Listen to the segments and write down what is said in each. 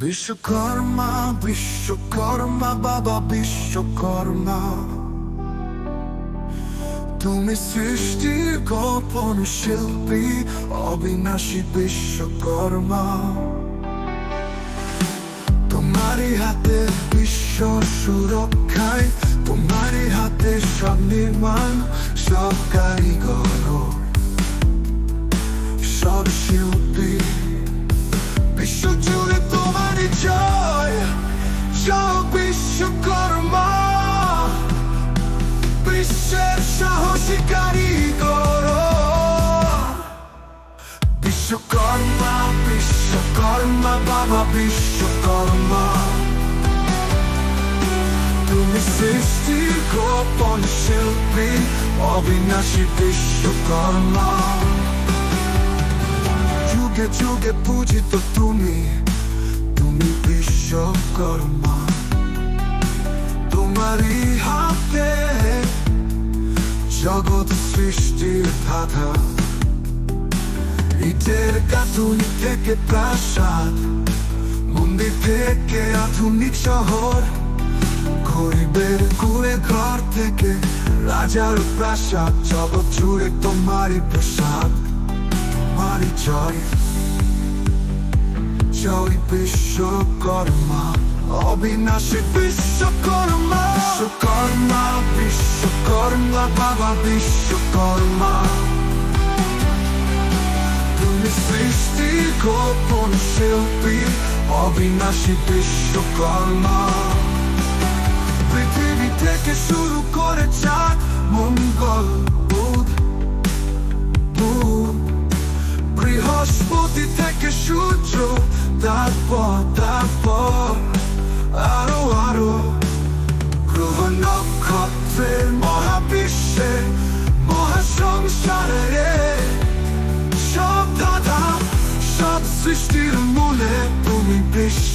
বিশ্বকর্মা বিশ্বকর্মা, বাবা বিশ্বকর্মা। তুমি সৃষ্টির গোপন শিল্পী, অবিনাশী বিশ্বকর্মা। তোমারই হাতে বিশ্ব সুরক্ষায়, তোমারই হাতে সব নির্মাণ, সব বাবা বিশ্বকর্মা। তুমি সৃষ্টির গোপন শিল্পী, অবিনাশী বিশ্বকর্মা। যুগে যুগে পূজিত তুমি তুমি বিশ্বকর্মা। তোমারই হাতে জগৎ সৃষ্টির ধাঁধা। ইটের গাঁথুনি থেকে প্রাসাদ, মন্দির থেকে আধুনিক শহর, গরিবের কুড়ে ঘর থেকে রাজার প্রাসাদ, জগৎ জুড়ে তোমারই প্রসাদ, তোমারই জয়। জয় বিশ্বকর্মা, অবিনাশী বিশ্বকর্মা। বিশ্বকর্মা বিশ্বকর্মা, বাবা বিশ্বকর্মা। তুমি সৃষ্টি গোপন শিল্পী অবিনাশী বিশ্বকর্মা পৃথিবী থেকে শুরু করে চাঁদ মঙ্গল বুধ বৃহস্পতি থেকে সূর্য তারপর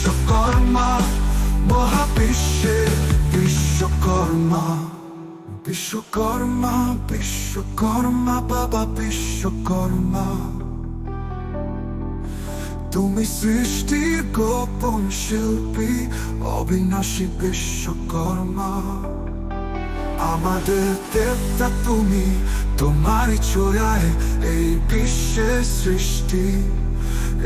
বিশ্বকর্মা, মহাবিশ্বে বিশ্বকর্মা। বিশ্বকর্মা বিশ্বকর্মা, বাবা বিশ্বকর্মা। তুমি সৃষ্টির গোপন শিল্পী, অবিনাশী বিশ্বকর্মা। আমাদের দেবতা তুমি, তোমারই ছোঁয়ায় এই বিশ্বের সৃষ্টি।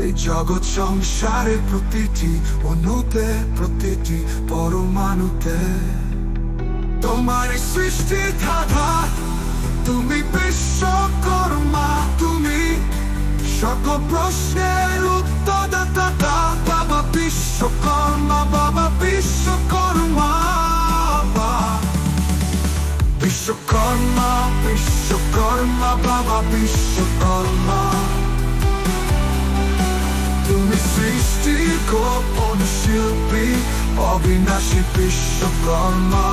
এই জগৎ সংসারে প্রতিটি অনুতে, প্রতিটি পরমাণুতে। তোমারই সৃষ্টি ধাঁধা, তুমি বিশ্বকর্মা তুমি সকল প্রশ্নের উত্তর দাতা বাবা বিশ্বকর্মা বাবা বিশ্বকর্মা বিশ্বকর্মা বিশ্বকর্মা, বাবা বিশ্বকর্মা। সৃষ্টি গোপন শিল্পী অবিনাশী বিশ্বকর্মা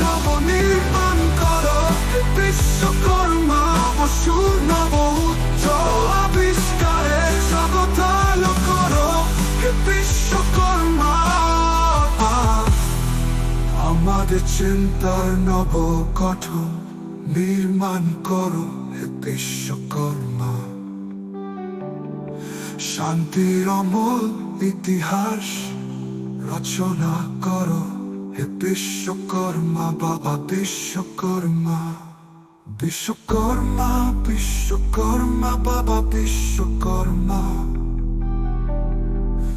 নবনির্মাণ করো বিশ্বকর্মা পশু নব উজ্জ্বল আবিষ্কারে জগতালো করো বিশ্বকর্মা আমাদের চিন্তার নব গঠন নির্মাণ করো বিশ্বকর্মা শান্তির অমল ইতিহাস রচনা করো হে বিশ্বকর্মা বাবা বিশ্বকর্মা। বিশ্বকর্মা বিশ্বকর্মা বাবা বিশ্বকর্মা।